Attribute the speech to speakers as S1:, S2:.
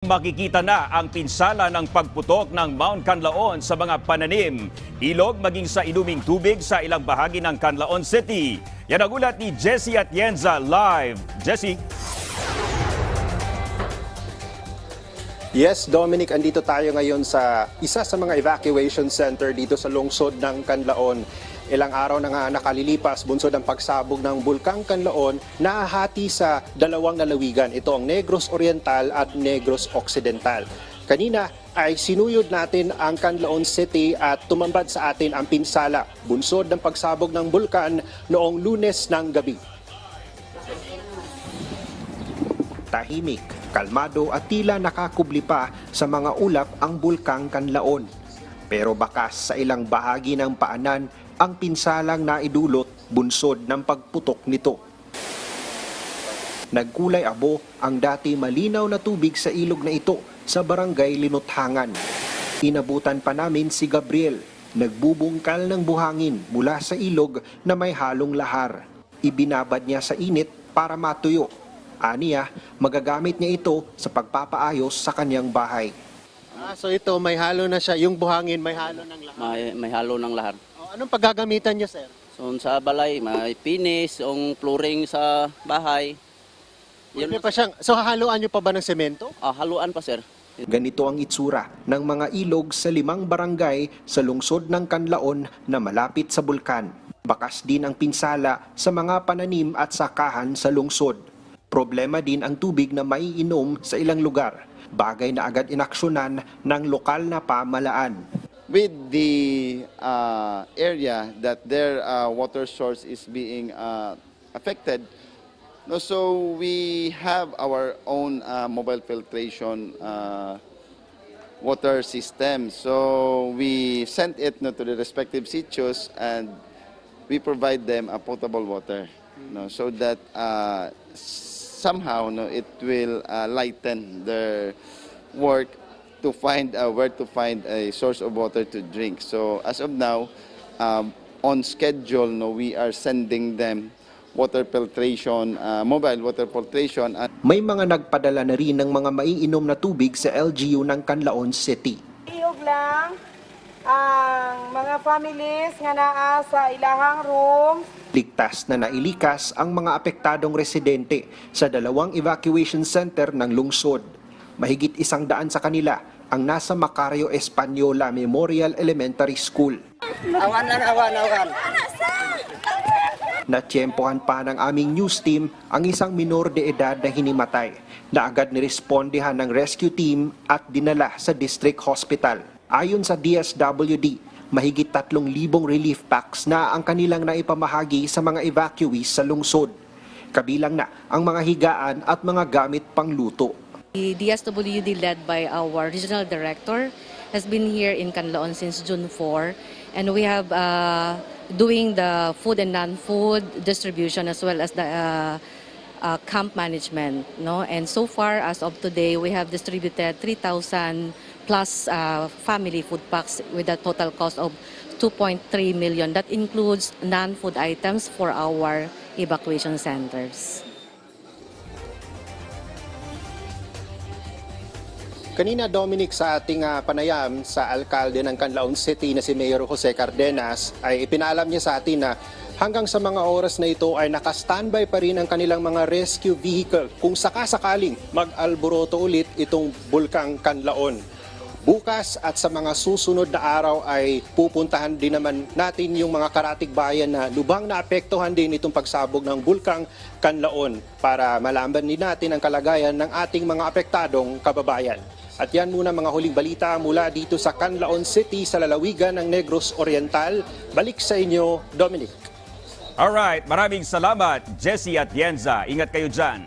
S1: Makikita na ang pinsala ng pagputok ng Mount Canlaon sa mga pananim, ilog maging sa inuming tubig sa ilang bahagi ng Canlaon City. Yan ang ulat ni Jesse Atienza live. Jesse?
S2: Yes, Dominic, andito tayo ngayon sa isa sa mga evacuation center dito sa lungsod ng Canlaon. Ilang araw na nga nakalilipas, bunsod ang pagsabog ng Bulkang Canlaon, nahahati sa dalawang lalawigan. Ito ang Negros Oriental at Negros Occidental. Kanina ay sinuyod natin ang Canlaon City at tumambad sa atin ang pinsala, bunsod ng pagsabog ng bulkan noong lunes ng gabi. Tahimik, kalmado at tila nakakubli pa sa mga ulap ang bulkang Kanlaon. Pero bakas sa ilang bahagi ng paanan ang pinsalang naidulot bunsod ng pagputok nito. Nagkulay abo ang dati malinaw na tubig sa ilog na ito sa barangay Linuthangan. Inabutan pa namin si Gabriel, nagbubungkal ng buhangin mula sa ilog na may halong lahar. Ibinabad niya sa init para matuyo. Aniya, magagamit niya ito sa pagpapaayos sa kanyang bahay. Ah, so ito may halo na siya, yung buhangin may halo ng lahar.
S3: may, may halo ng lahar.
S2: Oh, anong paggagamitan niyo, sir?
S3: So sa balay, may pinis, yung flooring sa bahay.
S2: Yun
S3: Yun,
S2: pa siyang, so hahaluan niyo pa ba ng semento?
S3: ah, haluan pa sir.
S2: Ganito ang itsura ng mga ilog sa limang barangay sa lungsod ng Kanlaon na malapit sa bulkan. Bakas din ang pinsala sa mga pananim at sakahan sa lungsod. Problema din ang tubig na maiinom sa ilang lugar, bagay na agad inaksyonan ng lokal na pamalaan.
S4: with the uh, area that their uh, water source is being uh, affected. No, so we have our own uh, mobile filtration uh, water system. So we sent it no, to the respective sitios and we provide them a potable water. No, so that uh, somehow no, it will uh, lighten their work to find uh, where to find a source of water to drink. So as of now, um, on schedule, no, we are sending them water filtration, uh, mobile water filtration, and
S2: May mga nagpadala na rin ng mga maiinom na tubig sa LGU ng Canlaon City.
S5: Ihog lang ang mga families nga naa sa ilahang room
S2: Ligtas na nailikas ang mga apektadong residente sa dalawang evacuation center ng lungsod. Mahigit isang daan sa kanila ang nasa Macario Española Memorial Elementary School.
S3: Awan lang, awan, awan.
S2: Natsyempohan pa ng aming news team ang isang minor de edad na hinimatay na agad nirespondihan ng rescue team at dinala sa district hospital. Ayon sa DSWD, mahigit 3,000 relief packs na ang kanilang naipamahagi sa mga evacuees sa lungsod. Kabilang na ang mga higaan at mga gamit pangluto.
S6: The DSWD led by our regional director has been here in Canlaon since June 4 and we have uh, doing the food and non-food distribution as well as the uh, uh, camp management no and so far as of today we have distributed 3,000 plus uh, family food packs with a total cost of 2.3 million that includes non-food items for our evacuation centers.
S2: Kanina Dominic sa ating ah, panayam sa alkalde ng Canlaon City na si Mayor Jose Cardenas ay ipinalam niya sa atin na hanggang sa mga oras na ito ay naka-standby pa rin ang kanilang mga rescue vehicle kung sakasakaling mag-alboroto ulit itong bulkang Canlaon. Bukas at sa mga susunod na araw ay pupuntahan din naman natin yung mga karatig bayan na lubang naapektuhan din itong pagsabog ng bulkang Kanlaon para malaman din natin ang kalagayan ng ating mga apektadong kababayan. At yan muna mga huling balita mula dito sa Canlaon City sa lalawigan ng Negros Oriental. Balik sa inyo, Dominic.
S1: Alright, maraming salamat Jesse Atienza. Ingat kayo dyan.